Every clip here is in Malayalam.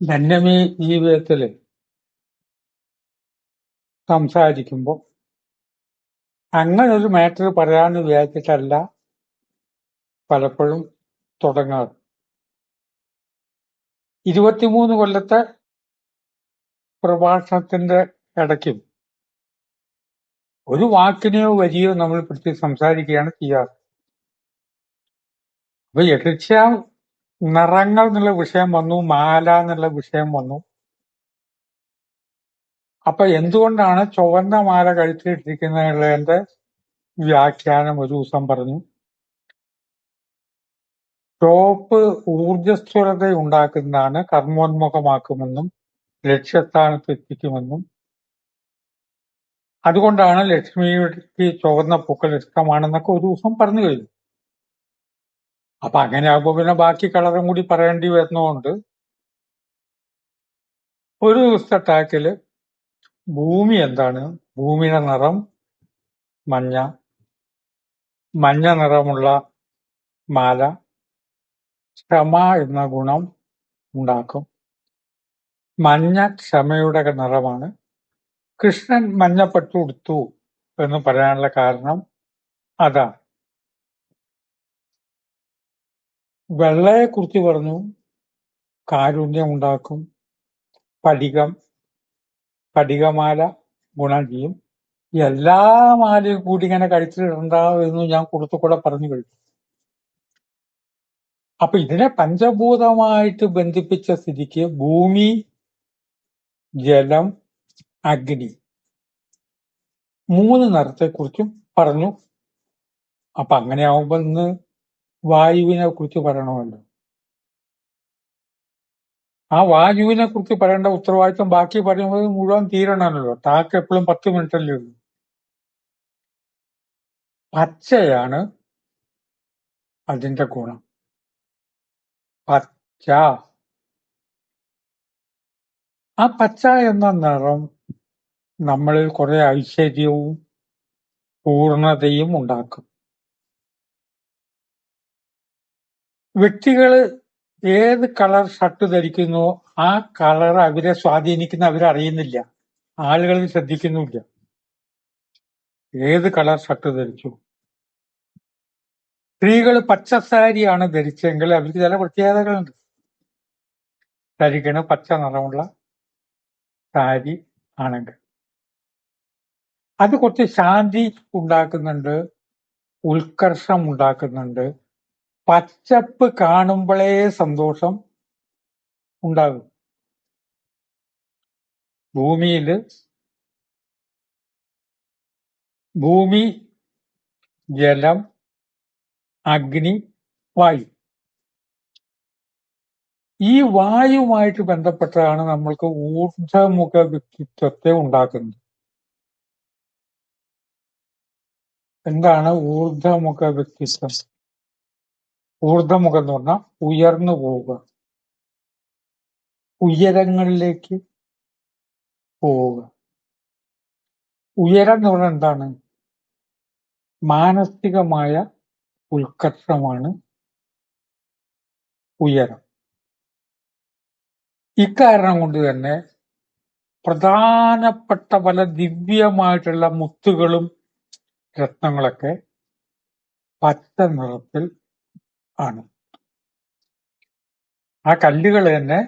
ധന്യമീ സംസാരിക്കുമ്പോൾ അങ്ങനെ അങ്ങനൊരു മാറ്റർ പറയാമെന്ന് വിചാരിച്ചിട്ടല്ല പലപ്പോഴും തുടങ്ങാറ്. ഇരുപത്തിമൂന്ന് കൊല്ലത്തെ പ്രഭാഷണത്തിന്റെ ഇടയ്ക്കും ഒരു വാക്കിനെയോ വരിയോ നമ്മൾ പ്രത്യേകിച്ച് സംസാരിക്കുകയാണ് ചെയ്യാറ്. അപ്പൊ യഥേച്ഛ നിറങ്ങൾ എന്നുള്ള വിഷയം വന്നു, മാല എന്നുള്ള വിഷയം വന്നു. അപ്പൊ എന്തുകൊണ്ടാണ് ചുവന്ന മാല കഴുത്തിലിട്ടിരിക്കുന്നതിന്റെ വ്യാഖ്യാനം ഒരു ദിവസം പറഞ്ഞു. ചുവപ്പ് ഊർജസ്വലത ഉണ്ടാക്കുന്നതാണ്, കർമ്മോന്മുഖമാക്കുമെന്നും ലക്ഷ്യസ്ഥാനത്ത് എത്തിക്കുമെന്നും അതുകൊണ്ടാണ് ലക്ഷ്മിക്ക് ചുവന്ന പൂക്കൾ ഇഷ്ടമാണെന്നൊക്കെ ഒരു ദിവസം പറഞ്ഞു കഴിഞ്ഞു. അപ്പൊ അങ്ങനെ ആകുമ്പോ പിന്നെ ബാക്കി കളറും കൂടി പറയേണ്ടി വരുന്നതുകൊണ്ട് ഒരു ദിവസത്തെ ടാക്കിൽ ഭൂമി എന്താണ്? ഭൂമിയുടെ നിറം മഞ്ഞ. മഞ്ഞ നിറമുള്ള മാല. ക്ഷമ എന്ന ഗുണം ഉണ്ടാക്കും. മഞ്ഞ ക്ഷമയുടെ നിറമാണ്. കൃഷ്ണൻ മഞ്ഞപ്പെട്ടു കൊടുത്തു എന്ന് പറയാനുള്ള കാരണം അതാണ്. വെള്ളയെ കുറിച്ച് പറഞ്ഞു കാരുണ്യം ഉണ്ടാക്കും പടികം പടികമാല ഗുണം ചെയ്യും. എല്ലാ മാലയും കൂടി ഇങ്ങനെ കഴിച്ചിട്ടുണ്ടാവുമെന്ന് ഞാൻ കൂടെ പറഞ്ഞു കഴിഞ്ഞു അപ്പൊ ഇതിനെ പഞ്ചഭൂതമായിട്ട് ബന്ധിപ്പിച്ച സ്ഥിതിക്ക് ഭൂമി ജലം അഗ്നി മൂന്ന് നിറത്തെക്കുറിച്ചും പറഞ്ഞു. അപ്പൊ അങ്ങനെ ആവുമ്പോ ഇന്ന് വായുവിനെ കുറിച്ച് പറയണമല്ലോ. ആ വായുവിനെ കുറിച്ച് പറയേണ്ട ഉത്തരവാദിത്വം ബാക്കി പറയുന്നത് മുഴുവൻ തീരണമല്ലോ. ടാക്ക് എപ്പോഴും പത്ത് മിനിറ്റല്ലേ ഉള്ളൂ. പച്ചയാണ് അതിന്റെ ഗുണം. പച്ച. ആ പച്ച എന്ന നിറം നമ്മളിൽ കുറെ ഐശ്വര്യവും പൂർണതയും ഉണ്ടാക്കും. വ്യക്തികൾ ഏത് കളർ ഷർട്ട് ധരിക്കുന്നു ആ കളർ അവരെ സ്വാധീനിക്കുന്ന അവരറിയുന്നില്ല. ആളുകൾ ശ്രദ്ധിക്കുന്നില്ല ഏത് കളർ ഷർട്ട് ധരിച്ചു? സ്ത്രീകൾ പച്ച സാരിയാണ് ധരിച്ചെങ്കിൽ അവർക്ക് ചില പ്രത്യേകതകളുണ്ട്. ധരിക്കണ പച്ച നിറമുള്ള സാരി ആണെങ്കിൽ. അത് കുറച്ച് ശാന്തി ഉണ്ടാക്കുന്നുണ്ട് ഉത്കർഷം ഉണ്ടാക്കുന്നുണ്ട്. പച്ചപ്പ് കാണുമ്പോഴേ സന്തോഷം ഉണ്ടാകും. ഭൂമിയിൽ ഭൂമി ജലം അഗ്നി വായു. ഈ വായുമായിട്ട് ബന്ധപ്പെട്ടാണ് നമ്മൾക്ക് ഊർജമുഖ വ്യക്തിത്വത്തെ ഉണ്ടാക്കുന്നത്. എന്താണ് ഊർജമുഖ വ്യക്തിത്വം ഊർധമുഖം എന്ന് പറഞ്ഞാൽ ഉയർന്നു പോവുക. ഉയരങ്ങളിലേക്ക് പോവുക. ഉയരം എന്ന് പറഞ്ഞാൽ എന്താണ്? മാനസികമായ ഉത്കർഷമാണ് ഉയരം. ഇക്കാരണം കൊണ്ട് തന്നെ പ്രധാനപ്പെട്ട പല ദിവ്യമായിട്ടുള്ള മുത്തുകളും രത്നങ്ങളൊക്കെ പച്ച നിറത്തിൽ ആണ്. ആ കല്ലുകൾ തന്നെ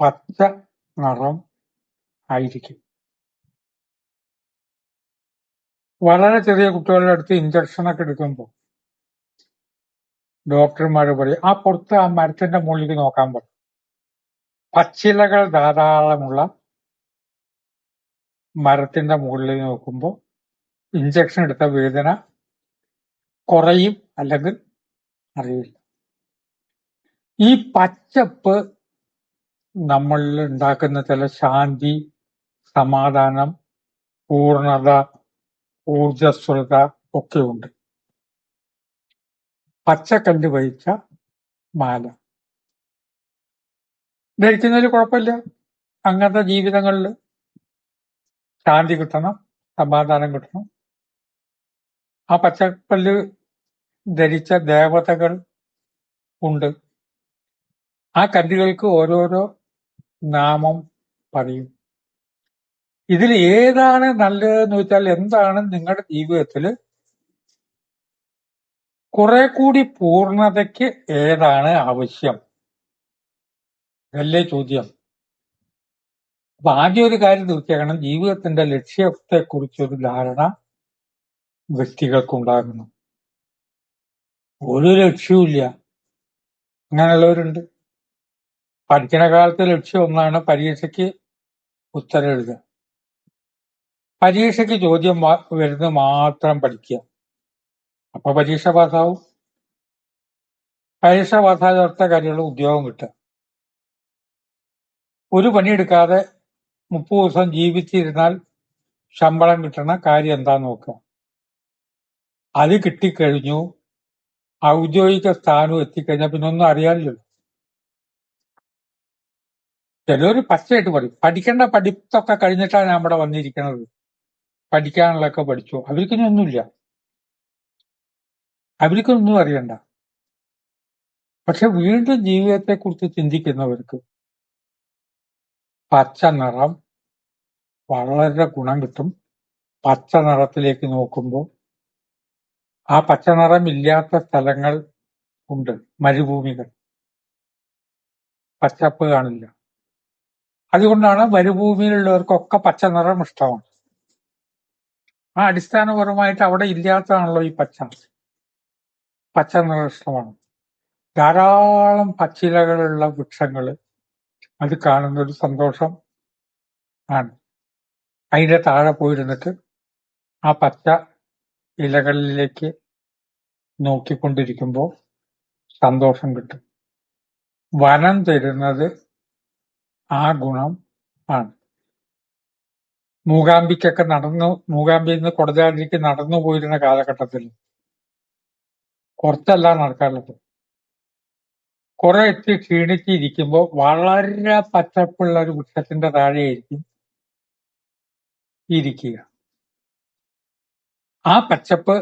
പച്ച നിറം ആയിരിക്കും. വളരെ ചെറിയ കുട്ടികളുടെ അടുത്ത് ഇഞ്ചക്ഷൻ ഒക്കെ എടുക്കുമ്പോൾ ഡോക്ടർമാർ പറയും ആ പുറത്ത് ആ മരത്തിന്റെ മുകളിലേക്ക് നോക്കാൻ പറയും പച്ചിലകൾ ധാരാളമുള്ള മരത്തിന്റെ മുകളിലേക്ക് നോക്കുമ്പോൾ ഇഞ്ചക്ഷൻ എടുത്ത വേദന കുറയും അല്ലെങ്കിൽ അറിയില്ല. ഈ പച്ചപ്പ് നമ്മൾ ഉണ്ടാക്കുന്ന ചില ശാന്തി സമാധാനം പൂർണത ഊർജസ്വലത ഒക്കെ ഉണ്ട് പച്ചക്കല്ല് വഹിച്ച മാല. ധരിക്കുന്നതിൽ കുഴപ്പമില്ല. അങ്ങനത്തെ ജീവിതങ്ങളിൽ ശാന്തി കിട്ടണം സമാധാനം കിട്ടണം. ആ പച്ചക്കല്ല് ധരിച്ച ദേവതകൾ ഉണ്ട്. ആ കല്ലുകൾക്ക് ഓരോരോ നാമം പറയും. ഇതിൽ ഏതാണ് നല്ലതെന്ന് വെച്ചാൽ എന്താണ് നിങ്ങളുടെ ജീവിതത്തിൽ കുറെ കൂടി പൂർണതയ്ക്ക് ഏതാണ് ആവശ്യം? ഇതല്ലേ ചോദ്യം. അപ്പൊ ആദ്യം ഒരു കാര്യം തീർച്ചയാക്കണം. ജീവിതത്തിന്റെ ലക്ഷ്യത്തെക്കുറിച്ചൊരു ധാരണ വ്യക്തികൾക്കുണ്ടാകണം ഒരു ലക്ഷ്യവുമില്ല. അങ്ങനെയുള്ളവരുണ്ട് പഠിക്കുന്ന കാലത്തെ ലക്ഷ്യം ഒന്നാണ് പരീക്ഷയ്ക്ക് ഉത്തരം എഴുതുക പരീക്ഷയ്ക്ക് ചോദ്യം വരുന്നത് മാത്രം പഠിക്കുക. അപ്പൊ പരീക്ഷ പാസ്സാവും. പരീക്ഷ പാസ്സാകാത്ത കാര്യങ്ങൾ ഉദ്യോഗം കിട്ടുക. ഒരു പണിയെടുക്കാതെ മുപ്പത് ദിവസം ജീവിച്ചിരുന്നാൽ ശമ്പളം കിട്ടണ കാര്യം എന്താന്ന് നോക്കുക. അത് കിട്ടിക്കഴിഞ്ഞു ഔദ്യോഗിക സ്ഥാനം എത്തിക്കഴിഞ്ഞാൽ പിന്നെ ഒന്നും അറിയാനില്ലല്ലോ. ചിലര് പച്ചയായിട്ട് പറയും പഠിക്കേണ്ട പഠിത്തൊക്കെ കഴിഞ്ഞിട്ടാണ് ഞാൻ ഇവിടെ വന്നിരിക്കുന്നത്. പഠിക്കാനുള്ളതൊക്കെ പഠിച്ചു. അവർക്കൊന്നും ഒന്നുമില്ല. അവർക്കൊന്നും അറിയണ്ട. പക്ഷെ വീണ്ടും ജീവിതത്തെ കുറിച്ച് ചിന്തിക്കുന്നവർക്ക് പച്ച നിറം വളരെ ഗുണം കിട്ടും. പച്ച നിറത്തിലേക്ക് നോക്കുമ്പോൾ ആ പച്ച നിറം ഇല്ലാത്ത സ്ഥലങ്ങൾ ഉണ്ട് മരുഭൂമികൾ. പച്ചപ്പ് കാണില്ല. അതുകൊണ്ടാണ് മരുഭൂമിയിലുള്ളവർക്കൊക്കെ പച്ച നിറം ഇഷ്ടമാണ്. ആ അടിസ്ഥാനപരമായിട്ട് അവിടെ ഇല്ലാത്തതാണല്ലോ ഈ പച്ച. പച്ച നിറം ഇഷ്ടമാണ്. ധാരാളം പച്ചിലകളുള്ള വൃക്ഷങ്ങൾ അത് കാണുന്ന ഒരു സന്തോഷം ആണ്. അതിന്റെ താഴെ പോയിരുന്നിട്ട് ആ പച്ച ഇലകളിലേക്ക് നോക്കിക്കൊണ്ടിരിക്കുമ്പോൾ സന്തോഷം കിട്ടും. വനം തരുന്നത് ആ ഗുണം ആണ്. മൂകാംബിക്കൊക്കെ നടന്നു മൂകാംബിയിൽ നിന്ന് കൊടുജാതിരിക്ക് നടന്നു പോയിരുന്ന കാലഘട്ടത്തിൽ കുറച്ചല്ല നടക്കാറുള്ളത് കുറെ എത്തി ക്ഷീണിച്ചിരിക്കുമ്പോൾ വളരെ പച്ചപ്പുള്ള ഒരു വൃക്ഷത്തിന്റെ താഴെയായിരിക്കും ഇരിക്കുക. ആ പച്ചപ്പ്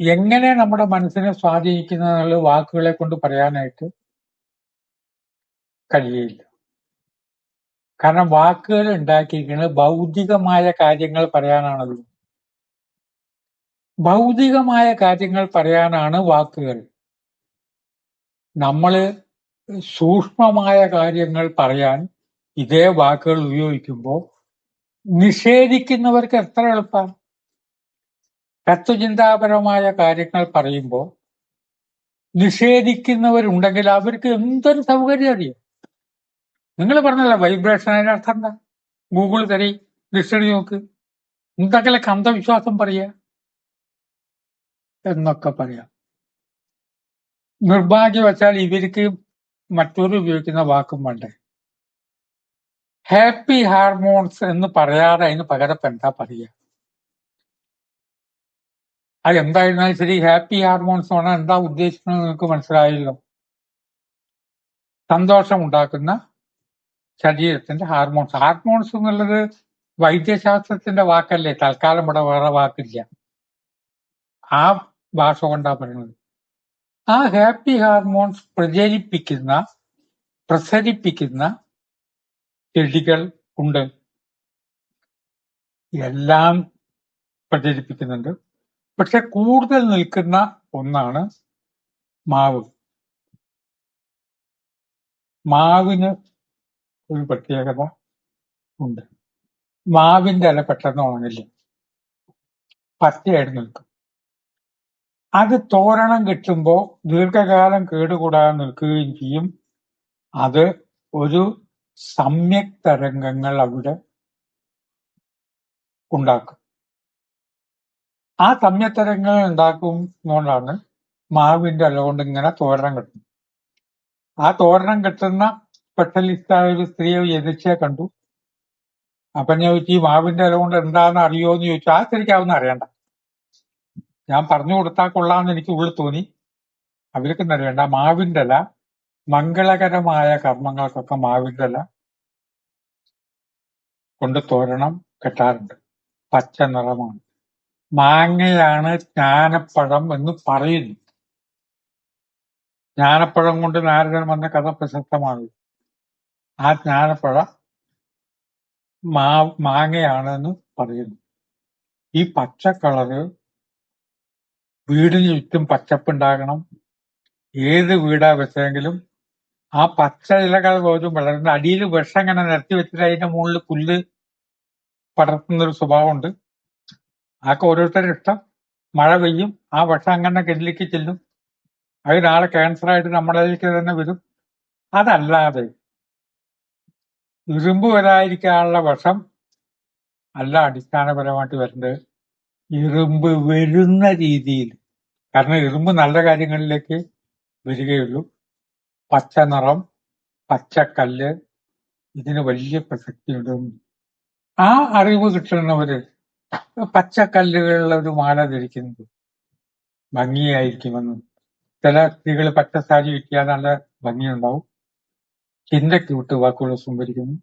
എങ്ങനെ നമ്മുടെ മനസ്സിനെ സ്വാധീനിക്കുന്ന വാക്കുകളെ കൊണ്ട് പറയാനായിട്ട് കഴിയില്ല. കാരണം വാക്കുകൾ ഉണ്ടാക്കിയിരിക്കുന്നത് ഭൗതികമായ കാര്യങ്ങൾ പറയാനാണല്ലോ. ഭൗതികമായ കാര്യങ്ങൾ പറയാനാണ് വാക്കുകൾ. നമ്മൾ സൂക്ഷ്മമായ കാര്യങ്ങൾ പറയാൻ ഇതേ വാക്കുകൾ ഉപയോഗിക്കുമ്പോൾ നിഷേധിക്കുന്നവർക്ക് എത്ര എളുപ്പമാണ് തത്വചിന്താപരമായ കാര്യങ്ങൾ പറയുമ്പോൾ നിഷേധിക്കുന്നവരുണ്ടെങ്കിൽ അവർക്ക് എന്തൊരു സൗകര്യം അറിയാം? നിങ്ങൾ പറഞ്ഞല്ലോ വൈബ്രേഷൻ അതിന്റെ അർത്ഥം എന്താ? ഗൂഗിൾ തരി ഡിക്ഷണറി നോക്ക്. എന്തൊക്കെ അന്ധവിശ്വാസം പറയുക എന്നൊക്കെ പറയാം. നിർഭാഗ്യവശാൽ ഇവർക്ക് മറ്റൊരു ഉപയോഗിക്കുന്ന വാക്കും വേണ്ടേ? ഹാപ്പി ഹാർമോൺസ് എന്ന് പറയാതെ അതിന് പകരം എന്താ പറയുക? അത് എന്തായിരുന്നാലും ശരി ഹാപ്പി ഹാർമോൺസ് ആണ് എന്താ ഉദ്ദേശിക്കുന്നത് നിങ്ങൾക്ക് മനസ്സിലായല്ലോ. സന്തോഷം ഉണ്ടാക്കുന്ന ശരീരത്തിന്റെ ഹാർമോൺസ്. ഹാർമോൺസ് എന്നുള്ളത് വൈദ്യശാസ്ത്രത്തിന്റെ വാക്കല്ലേ തൽക്കാലം ഇവിടെ വേറെ വാക്കില്ല. ആ ഭാഷ കൊണ്ടാ പറയുന്നത്. ആ ഹാപ്പി ഹാർമോൺസ് പ്രചരിപ്പിക്കുന്ന പ്രസരിപ്പിക്കുന്ന ചെടികൾ ഉണ്ട്. എല്ലാം പ്രചരിപ്പിക്കുന്നുണ്ട്. പക്ഷെ കൂടുതൽ നിൽക്കുന്ന ഒന്നാണ് മാവ്. മാവിന് ഒരു പ്രത്യേകത ഉണ്ട്. മാവിന്റെ ഇല പെട്ടെന്ന് ഉണങ്ങില്ല. പച്ചയായിട്ട് നിൽക്കും. അത് തോരണം കിട്ടുമ്പോൾ ദീർഘകാലം കേടുകൂടാതെ നിൽക്കുകയും ചെയ്യും. അത് ഒരു സമ്യക് തരംഗങ്ങൾ അവിടെ ഉണ്ടാക്കും. ആ സമ്യക് തരംഗങ്ങൾ ഉണ്ടാക്കുന്നതുകൊണ്ടാണ് മാവിന്റെ ഇല കൊണ്ട് ഇങ്ങനെ തോരണം കിട്ടുന്നത്. ആ തോരണം കിട്ടുന്ന സ്പെഷ്യലിസ്റ്റായ ഒരു സ്ത്രീയെ എതിർച്ചയെ കണ്ടു. അപ്പൊ ഞാൻ ചോദിച്ചു ഈ മാവിന്റെ ഇല കൊണ്ട് എന്താന്ന് അറിയോന്ന് ചോദിച്ചു. ആ സ്ത്രീക്ക് അവന്ന് അറിയണ്ട. ഞാൻ പറഞ്ഞു കൊടുത്താൽ കൊള്ളാന്ന് എനിക്ക് ഉള്ളിൽ തോന്നി. അവർക്കൊന്നും അറിയണ്ട. മാവിന്റെ ഇല മംഗളകരമായ കർമ്മങ്ങൾക്കൊക്കെ മാവിന്റെ ഇല കൊണ്ട് തോരണം കെട്ടാറുണ്ട്. പച്ച നിറമാണ്. മാങ്ങയാണ് ജ്ഞാനപ്പഴം എന്ന് പറയുന്നു. ജ്ഞാനപ്പഴം കൊണ്ട് നാരദൻ വന്ന കഥ പ്രശസ്തമാണ്. ആ ജ്ഞാനപ്പഴം മാ മാങ്ങയാണെന്ന് പറയുന്നു. ഈ പച്ച കളറ് വീടിന് ചുറ്റും പച്ചപ്പുണ്ടാകണം. ഏത് വീടാ വെച്ചെങ്കിലും ആ പച്ച ഇലകൾ പോലും വളരുന്ന അടിയിൽ വിഷം ഇങ്ങനെ നിരത്തി വെച്ചിട്ട് അതിന്റെ മുകളിൽ പുല്ല് പടർത്തുന്ന ഒരു സ്വഭാവമുണ്ട്. അതൊക്കെ ഓരോരുത്തരുടെ ഇഷ്ടം മഴ പെയ്യും. ആ വിഷം അങ്ങനെ കെല്ലിലേക്ക് ചെല്ലും. അത് നാളെ ക്യാൻസർ ആയിട്ട് നമ്മളിലേക്ക് തന്നെ വരും. അതല്ലാതെ ഇരുമ്പ് വരാതിരിക്കാനുള്ള വിഷം അല്ല അടിസ്ഥാനപരമായിട്ട് വരേണ്ടത്. ഇരുമ്പ് വരുന്ന രീതിയിൽ. കാരണം ഇരുമ്പ് നല്ല കാര്യങ്ങളിലേക്ക് വരികയുള്ളൂ. പച്ച നിറം പച്ചക്കല്ല് ഇതിന് വലിയ പ്രസക്തിയുണ്ട്. ആ അറിവ് കിട്ടുന്നവര് പച്ചക്കല്ലുകളിൽ ഒരു മാല ധരിക്കുന്നത്. ഭംഗിയായിരിക്കുമെന്നും. ചില സ്ത്രീകൾ പച്ച സാരി കിട്ടിയാൽ നല്ല ഭംഗിയുണ്ടാവും. ചിന്തയ്ക്ക് വിട്ട് വാക്കുകൾ സംഭരിക്കുന്നു.